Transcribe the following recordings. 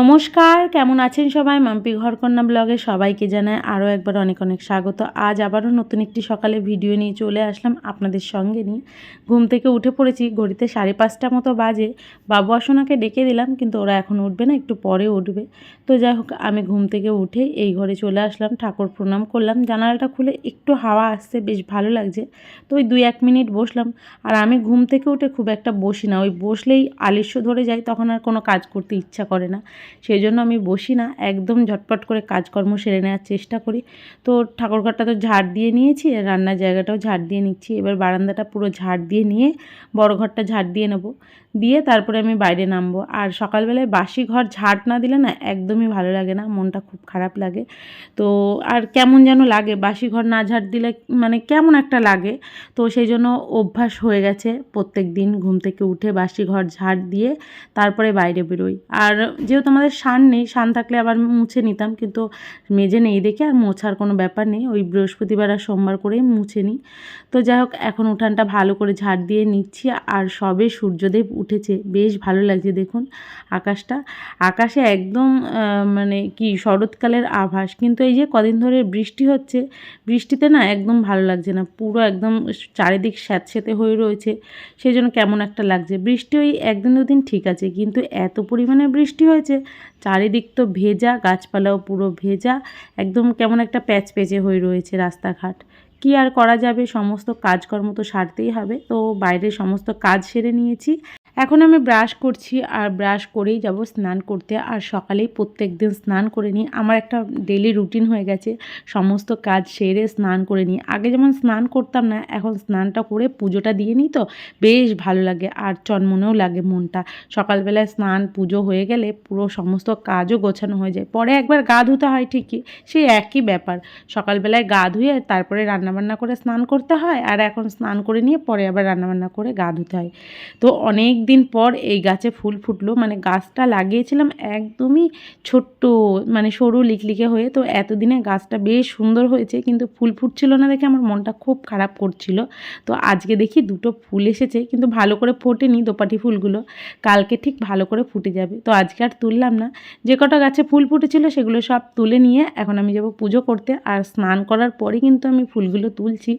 নমস্কার, কেমন আছেন সবাই? মাম্পি ঘরকন্যা ব্লগে সবাইকে জানায় আরও একবার অনেক অনেক স্বাগত। আজ আবারও নতুন একটি সকালে ভিডিও নিয়ে চলে আসলাম আপনাদের সঙ্গে নিয়ে। ঘুম থেকে উঠে পড়েছি, ঘড়িতে সাড়ে পাঁচটা মতো বাজে। বাবু আসোনাকে ডেকে দিলাম, কিন্তু ওরা এখন উঠবে না, একটু পরে উঠবে। তো যাই হোক, আমি ঘুম থেকে উঠে এই ঘরে চলে আসলাম, ঠাকুর প্রণাম করলাম। জানালাটা খুলে একটু হাওয়া আসছে, বেশ ভালো লাগছে। তো ওই দুই এক মিনিট বসলাম। আর আমি ঘুম থেকে উঠে খুব একটা বসি না, ওই বসলেই আলিস্য ধরে যায়, তখন আর কোনো কাজ করতে ইচ্ছা করে না। সেই জন্য আমি বসি না। একদম ঝটপট করে কাজকর্ম সেরে নেওয়ার চেষ্টা করি। তো ঠাকুরঘরটা তো ঝাড় দিয়ে নিয়েছি, রান্নার জায়গাটাও ঝাড় দিয়ে নিচ্ছি। এবার বারান্দাটা পুরো ঝাড় দিয়ে নিয়ে বড় ঘরটা ঝাড় দিয়ে নেব। দিয়ে তারপরে আমি বাইরে নামবো। আর সকালবেলায় বাসি ঘর ঝাড় না দিলে না একদমই ভালো লাগে না, মনটা খুব খারাপ লাগে। তো আর কেমন যেন লাগে, বাসি ঘর না ঝাড় দিলে মানে কেমন একটা লাগে। তো সেই জন্য অভ্যাস হয়ে গেছে প্রত্যেক দিন ঘুম থেকে উঠে বাসি ঘর ঝাড় দিয়ে তারপরে বাইরে বেরোই। আর যেহেতু আমাদের শান নেই, শান থাকলে আবার মুছে নিতাম, কিন্তু মেজে নেই দেখে আর মোছার কোনো ব্যাপার নেই। ওই বৃহস্পতিবার আর সোমবার করেই মুছে নিই। তো যাই হোক, এখন উঠানটা ভালো করে ঝাড় দিয়ে নিচ্ছি আর সবে সূর্যদেব উঠেছে। বেশ ভালো লাগছে দেখুন আকাশটা। আকাশে একদম মানে কি শরৎকালের আভাস। কিন্তু এই যে কদিন ধরে বৃষ্টি হচ্ছে, বৃষ্টিতে না একদম ভালো লাগছে না। পুরো একদম চারিদিক স্যাঁতস্যাঁতে হয়ে রয়েছে। সেই জন্য কেমন একটা লাগছে। বৃষ্টি ওই একদিন দুদিন ঠিক আছে, কিন্তু এত পরিমাণে বৃষ্টি হয়েছে চারিদিক তো ভেজা, গাছপালাও পুরো ভেজা, একদম কেমন একটা প্যাচ প্যাচে হয়ে রয়েছে রাস্তাঘাট। কি আর করা যাবে? সমস্ত কাজকর্ম তো সারতেই হবে। তো বাইরে সমস্ত কাজ সেরে নিয়েছি। এখন আমি ব্রাশ করছি আর ব্রাশ করেই যাব স্নান করতে। আর সকালেই প্রত্যেক দিন স্নান করে নিই। আমার একটা ডেলি রুটিন হয়ে গেছে। সমস্ত কাজ সেরে স্নান করে নিই। আগে যেমন স্নান করতাম না, এখন স্নানটা করে পুজোটা দিয়ে নিই তো, বেশ ভালো লাগে। আর চনমনেও লাগে মনটা। সকালবেলায় স্নান, পুজো হয়ে গেলে পুরো সমস্ত কাজও গোছানো হয়ে যায়। পরে একবার গা ধুতে হয় ঠিকই সেই একই ব্যাপার। সকালবেলায় গা ধুয়ে তারপরে রান্নাবান্না করে স্নান করতে হয়। আর এখন স্নান করে নিয়ে পরে আবার রান্নাবান্না করে গা ধুতে হয়। তো অনেক দিন পর এই গাছে ফুল ফুটলো। মানে গাছটা লাগিয়েছিলাম একদমই ছোট্ট মানে সরু লিকলিকে হয়ে। তো এতদিনে গাছটা বেশ সুন্দর হয়েছে, কিন্তু ফুল ফুটছিল না দেখে আমার মনটা খুব খারাপ করছিল। তো আজকে দেখি দুটো ফুল এসেছে, কিন্তু ভালো করে ফোটেনি দোপাটি ফুলগুলো। কালকে ঠিক ভালো করে ফুটে যাবে। তো আজকে আর তুললাম না। যে কটা গাছে ফুল ফুটেছিল সেগুলো সব তুলে নিয়ে এখন আমি যাব পুজো করতে। আর স্নান করার পরে কিন্তু আমি ফুলগুলো তুলছি।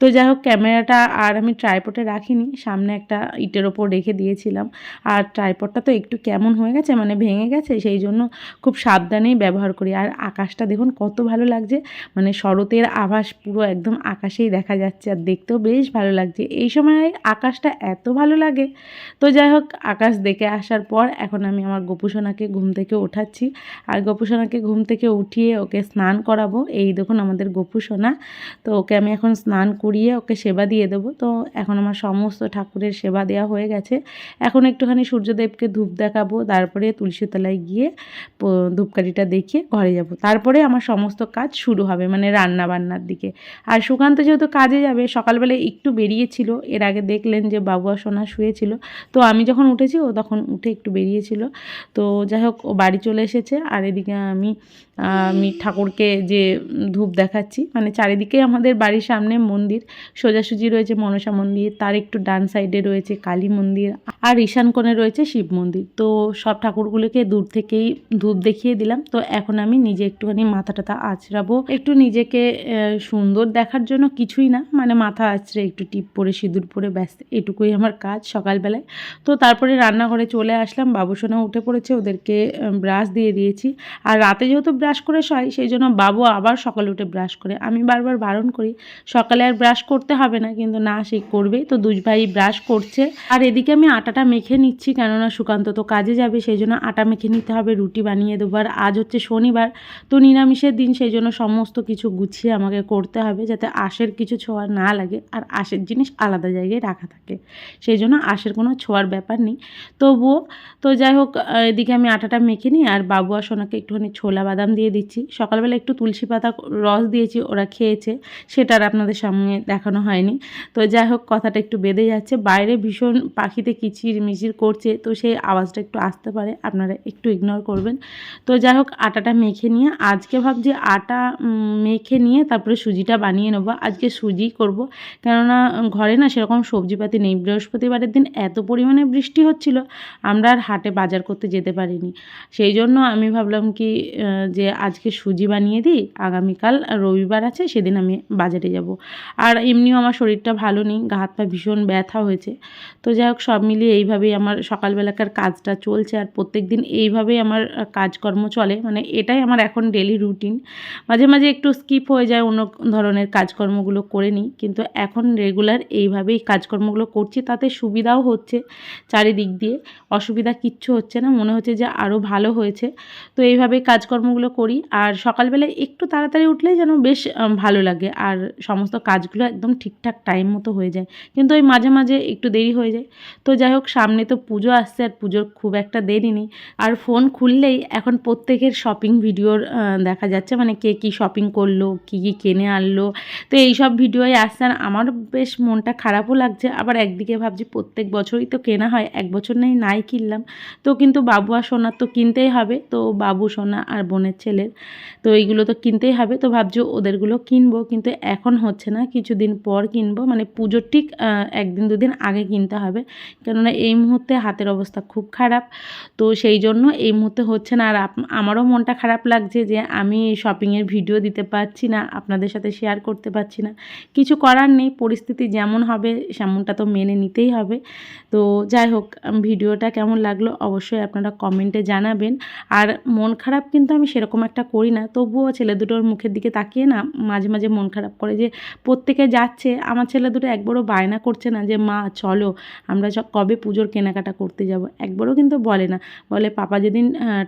তো যাই হোক, ক্যামেরাটা আর আমি ট্রাইপটে রাখিনি। সামনে একটা ইটের ওপর রেখে দিয়েছিলাম। আর ট্রাইপডটা তো একটু কেমন হয়ে গেছে মানে ভেঙে গেছে, সেই জন্য খুব সাবধানেই ব্যবহার করি। আর আকাশটা দেখুন কত ভালো লাগছে মানে শরতের আভাস পুরো একদম আকাশেই দেখা যাচ্ছে আর দেখতেও বেশ ভালো লাগছে। এই সময় আকাশটা এত ভালো লাগে। তো যাই হোক, আকাশ দেখে আসার পর এখন আমি আমার গোপুসোনাকে ঘুম থেকে ওঠাচ্ছি। আর গোপুসোনাকে ঘুম থেকে উঠিয়ে ওকে স্নান করাবো। এই দেখুন আমাদের গোপুসোনা। তো ওকে আমি এখন স্নান করিয়ে ওকে সেবা দিয়ে দেবো। তো এখন আমার সমস্ত ঠাকুরের সেবা দেওয়া হয়ে গেছে। এখন একটুখানি সূর্যদেবকে ধূপ দেখাবো, তারপরে তুলসীতলায় গিয়ে ধূপকাঠিটা দেখিয়ে ঘরে যাব। তারপরে আমার সমস্ত কাজ শুরু হবে মানে রান্না বান্নার দিকে। আর সুকান্ত যেহেতু কাজে যাবে, সকালবেলায় একটু বেরিয়েছিল, এর আগে দেখলেন যে বাবু সোনা শুয়েছিল, তো আমি যখন উঠেছি, ও তখন উঠে একটু বেরিয়েছিল। তো যাই হোক, ও বাড়ি চলে এসেছে, আর এদিকে আমি আমি ঠাকুরকে যে ধূপ দেখাচ্ছি মানে চারিদিকে আমাদের বাড়ির সামনে মন্দির, সোজাসুজি রয়েছে মনসা মন্দির, তার একটু ডান সাইডে রয়েছে কালী মন্দির আর ঈশান কোণে রয়েছে শিব মন্দির। তো সব ঠাকুরগুলোকে দূর থেকেই ধূপ দেখিয়ে দিলাম। তো এখন আমি নিজে একটুখানি মাথা টাথা আঁচড়াবো। একটু নিজেকে সুন্দর দেখার জন্য কিছুই না। মানে মাথা আঁচড়ে একটু টিপ পরে, সিঁদুর পরে ব্যস্ত এটুকুই আমার কাজ সকালবেলায়। তো তারপরে রান্নাঘরে চলে আসলাম। বাবুসোনা উঠে পড়েছে, ওদেরকে ব্রাশ দিয়ে দিয়েছি। আর রাতে যেহেতু ব্রাশ করে শয়, সেই জন্য বাবু আবার সকালে উঠে ব্রাশ করে। আমি বারবার বারণ করি, সকালে আর ব্রাশ করতে হবে না, কিন্তু না সে করবে তো দুই ভাই ব্রাশ করছে। আর এদিকে আমি আটাটা মেখে নিচ্ছি, কেননা সুকান্ত তো কাজে যাবে সেই জন্য আটা মেখে নিতে হবে, রুটি বানিয়ে দেবো। আর আজ হচ্ছে শনিবার, তো নিরামিষের দিন সেই জন্য সমস্ত কিছু গুছিয়ে আমাকে করতে হবে যাতে আশের কিছু ছোঁয়া না লাগে আর আশের জিনিস আলাদা জায়গায় রাখা থাকে। সেই জন্য আশের কোনো ছোঁয়ার ব্যাপার নেই। তবুও, তো যাই হোক, এদিকে আমি আটাটা মেখে নিই, আর বাবু আর সোনাকে একটুখানি ছোলা বাদাম দিয়ে দিচ্ছি। সকালবেলা একটু তুলসী পাতা রস দিয়েছি, ওরা খেয়েছে, সেটা আর আপনাদের সামনে দেখানো হয়নি। তো যাই হোক, কথাটা একটু বেঁধে যাচ্ছে। বাইরে ভীষণ পাখিতে কিচির মিচির করছে, তো সেই আওয়াজটা একটু আসতে পারে, আপনারা একটু ইগনোর করবেন। তো যাই হোক, আটাটা মেখে নিয়ে, আজকে ভাবছি আটা মেখে নিয়ে তারপরে সুজিটা বানিয়ে নেব। আজকে সুজি করব, কেননা ঘরে না সেরকম সবজিপাতি নেই। বৃহস্পতিবারের দিন এত পরিমাণে বৃষ্টি হচ্ছিল, আমরা আর হাটে বাজার করতে যেতে পারিনি। সেই জন্য আমি ভাবলাম কি যে আজকে সুজি বানিয়ে দিই, আগামীকাল রবিবার আছে, সেদিন আমি বাজারে যাব। আর এমনিও আমার শরীরটা ভালো নেই, গা হাত পা ভীষণ ব্যথা হয়েছে। তো যাই হোক, সব মিলিয়ে এইভাবেই আমার সকালবেলাকার কাজটা চলছে আর প্রত্যেক দিন এইভাবেই আমার কাজকর্ম চলে। মানে এটাই আমার এখন ডেলি রুটিন মাঝে মাঝে একটু স্কিপ হয়ে যায়, অন্য ধরনের কাজকর্মগুলো করে নিই। কিন্তু এখন রেগুলার এইভাবেই কাজকর্মগুলো করছি, তাতে সুবিধাও হচ্ছে চারিদিক দিয়ে। অসুবিধা কিচ্ছু হচ্ছে না, মনে হচ্ছে যে আরও ভালো হয়েছে। তো এইভাবেই কাজকর্মগুলো করি। আর সকালবেলায় একটু তাড়াতাড়ি উঠলেই যেন বেশ ভালো লাগে। আর সমস্ত কাজগুলো একদম ঠিকঠাক টাইম মতো হয়ে যায়। কিন্তু ওই মাঝে মাঝে একটু দেরি হয়ে যায়। তো যাই হোক, সামনে তো পুজো আসছে আর পুজোর খুব একটা দেরি নেই। আর ফোন খুললেই এখন প্রত্যেকের শপিং ভিডিওর দেখা যাচ্ছে। মানে কে কী শপিং করল, কী কী কেনে আনলো। তো এই সব ভিডিওই আসছে আর আমার বেশ মনটা খারাপও লাগছে। আবার একদিকে ভাবছি প্রত্যেক বছরই তো কেনা হয়, এক বছর নেই, নাই কিনলাম। তো কিন্তু বাবু আর সোনার তো কিনতেই হবে। তো বাবু, সোনা আর বোনের ছেলের তো এইগুলো তো কিনতেই হবে। তো ভাবছি ওদেরগুলো কিনবো, কিন্তু এখন হচ্ছে না। কিছুদিন পর কিনবো। মানে পুজোর ঠিক একদিন দুদিন আগে কিনতে হবে। কেননা এই মুহূর্তে হাতের অবস্থা খুব খারাপ। তো সেই জন্য এই মুহূর্তে হচ্ছে না। আর আমারও মনটা খারাপ লাগছে যে আমি শপিংয়ের ভিডিও দিতে পারছি না, আপনাদের সাথে শেয়ার করতে পারছি না। কিছু করার নেই, পরিস্থিতি যেমন হবে সেমনটা তো মেনে নিতেই হবে। তো যাই হোক ভিডিওটা কেমন লাগল অবশ্যই আপনারা কমেন্টে জানাবেন। আর মন খারাপ কিন্তু আমি সেরকম একটা করি না। তবুও ছেলে দুটোর মুখের দিকে তাকিয়ে না, মাঝে মাঝে মন খারাপ করে যে প্রত্যেকে যাচ্ছে। আমার ছেলে দুটো একবারও বায়না করছে না যে, মা, চলো, আমরা কবে পুজোর কেনাকাটা করতে যাব একবারও কিন্তু বলে না। বলে পাপা যেদিন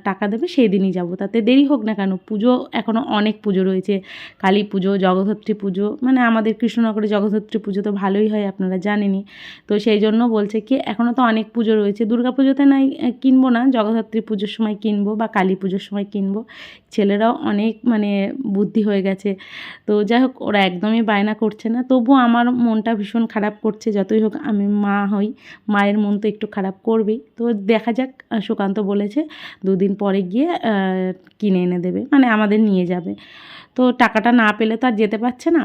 টাকা দেবে সেই দিনই যাব। তাতে দেরি হোক না কেন? পুজো এখনও অনেক পুজো রয়েছে। কালী পুজো, জগদ্ধত্রী পুজো মানে আমাদের কৃষ্ণনগরে জগদ্ধত্রী পুজো তো ভালোই হয় আপনারা জানেনই। তো সেই জন্য বলছে কি এখনও তো অনেক পুজো রয়েছে। দুর্গা পুজোতে নাই কিনবো না। জগদ্ধাত্রী পুজোর সময় কিনবো বা কালী পুজোর সময় কিনবো। ছেলেরাও অনেক মানে বুদ্ধি হয়ে গেছে। তো যাই হোক, ওরা একদমই বায়না করছে না। তবুও আমার মনটা ভীষণ খারাপ করছে। যতই হোক আমি মা হই মায়ের মন তো একটু খারাপ করবেই। তো দেখা যাক সুকান্ত বলেছে, দুদিন পরে গিয়ে কিনে এনে দেবে মানে আমাদের নিয়ে যাবে। তো টাকাটা না পেলে তো আর যেতে পারছে না।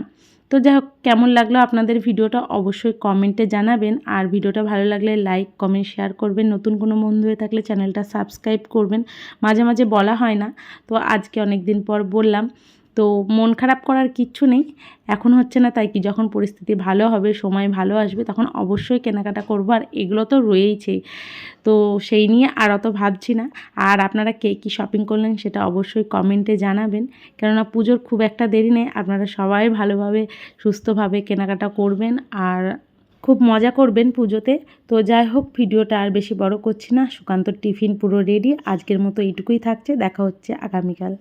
তো যাই হোক, কেমন লাগল আপনাদের ভিডিওটা অবশ্যই কমেন্টে জানাবেন। আর ভিডিওটা ভালো লাগলে লাইক, কমেন্ট, শেয়ার করবেন। নতুন কোনো বন্ধু হয়ে থাকলে চ্যানেলটা সাবস্ক্রাইব করবেন। মাঝে মাঝে বলা হয় না। তো আজকে অনেক দিন পর বললাম তো মন খারাপ করার কিচ্ছু নেই। এখন হচ্ছে না তাই কি, যখন পরিস্থিতি ভালো হবে, সময় ভালো আসবে, তখন অবশ্যই কেনাকাটা করব, আর এগুলো তো রয়েইছেই। তো সেই নিয়ে আর অত ভাবছি না। আর আপনারা কে কী শপিং করলেন সেটা অবশ্যই কমেন্টে জানাবেন। কেননা পুজোর খুব একটা দেরি নেই, আপনারা সবাই ভালোভাবে, সুস্থভাবে কেনাকাটা করবেন আর খুব মজা করবেন পুজোতে। তো যাই হোক, ভিডিওটা আর বেশি বড় করছি না। সুকান্তর টিফিন পুরো রেডি আজকের মতো এইটুকুই থাকছে। দেখা হচ্ছে আগামীকাল।